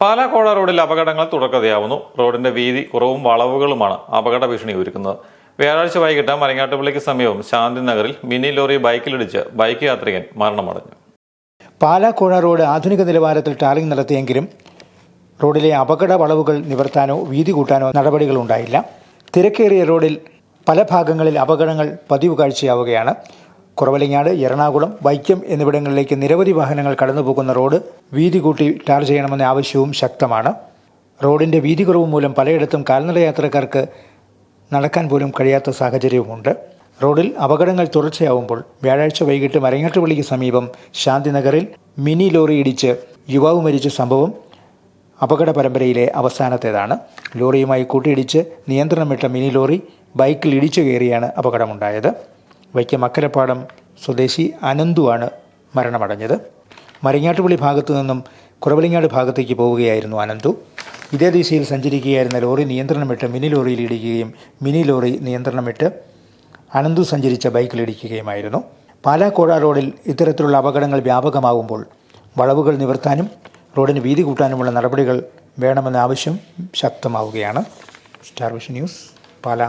പാലാക്കോട റോഡിൽ അപകടങ്ങൾ തുടക്കതയാവുന്നു. റോഡിന്റെ വീതി കുറവും വളവുകളുമാണ് അപകട ഭീഷണി ഒരുക്കുന്നത് വ്യാഴാഴ്ച വൈകിട്ട് മരങ്ങാട്ടുപള്ളിക്ക് സമീപം ശാന്തി നഗറിൽ മിനി ലോറി ബൈക്കിലിടിച്ച് ബൈക്ക് യാത്രികൻ മരണമടഞ്ഞു. പാലാക്കോഴ റോഡ് ആധുനിക നിലവാരത്തിൽ ടാറിംഗ് നടത്തിയെങ്കിലും റോഡിലെ അപകട വളവുകൾ നിവർത്താനോ വീതി കൂട്ടാനോ നടപടികളുണ്ടായില്ല തിരക്കേറിയ റോഡിൽ പല ഭാഗങ്ങളിൽ അപകടങ്ങൾ പതിവ് കാഴ്ചയാവുകയാണ്. കുറവലങ്ങാട് എറണാകുളം വൈക്കം എന്നിവിടങ്ങളിലേക്ക് നിരവധി വാഹനങ്ങൾ കടന്നുപോകുന്ന റോഡ് വീതി കൂട്ടി ടാർ ചെയ്യണമെന്ന ആവശ്യവും ശക്തമാണ്. റോഡിന്റെ വീതി കുറവ് മൂലം പലയിടത്തും കാൽനട യാത്രക്കാർക്ക് നടക്കാൻ പോലും കഴിയാത്ത സാഹചര്യവുമുണ്ട്. റോഡിൽ അപകടങ്ങൾ തുടർച്ചയാവുമ്പോൾ വ്യാഴാഴ്ച വൈകിട്ട് മരങ്ങാട്ടുപള്ളിക്ക് സമീപം ശാന്തിനഗറിൽ മിനി ലോറി ഇടിച്ച് യുവാവ് മരിച്ച സംഭവം അപകട പരമ്പരയിലെ അവസാനത്തേതാണ്. ലോറിയുമായി കൂട്ടിയിടിച്ച് നിയന്ത്രണം വിട്ട മിനി ലോറി ബൈക്കിൽ ഇടിച്ചു കയറിയാണ് അപകടമുണ്ടായത്. വൈക്കം അക്കരപ്പാടം സ്വദേശി അനന്തുവാണ് മരണമടഞ്ഞത്. മരിങ്ങാട്ടുപള്ളി ഭാഗത്തു നിന്നും കുറവലിങ്ങാട് ഭാഗത്തേക്ക് പോവുകയായിരുന്നു അനന്തു. ഇതേ ദിശയിൽ സഞ്ചരിക്കുകയായിരുന്ന ലോറി നിയന്ത്രണം വിട്ട് മിനി ലോറിയിൽ ഇടിക്കുകയും മിനി ലോറി നിയന്ത്രണം വിട്ട് അനന്തു സഞ്ചരിച്ച ബൈക്കിലിടിക്കുകയുമായിരുന്നു പാലാക്കോട റോഡിൽ ഇത്തരത്തിലുള്ള അപകടങ്ങൾ വ്യാപകമാകുമ്പോൾ വളവുകൾ നിവർത്താനും റോഡിന് വീതി കൂട്ടാനുമുള്ള നടപടികൾ വേണമെന്ന ആവശ്യം ശക്തമാവുകയാണ്. Star vision news Pala.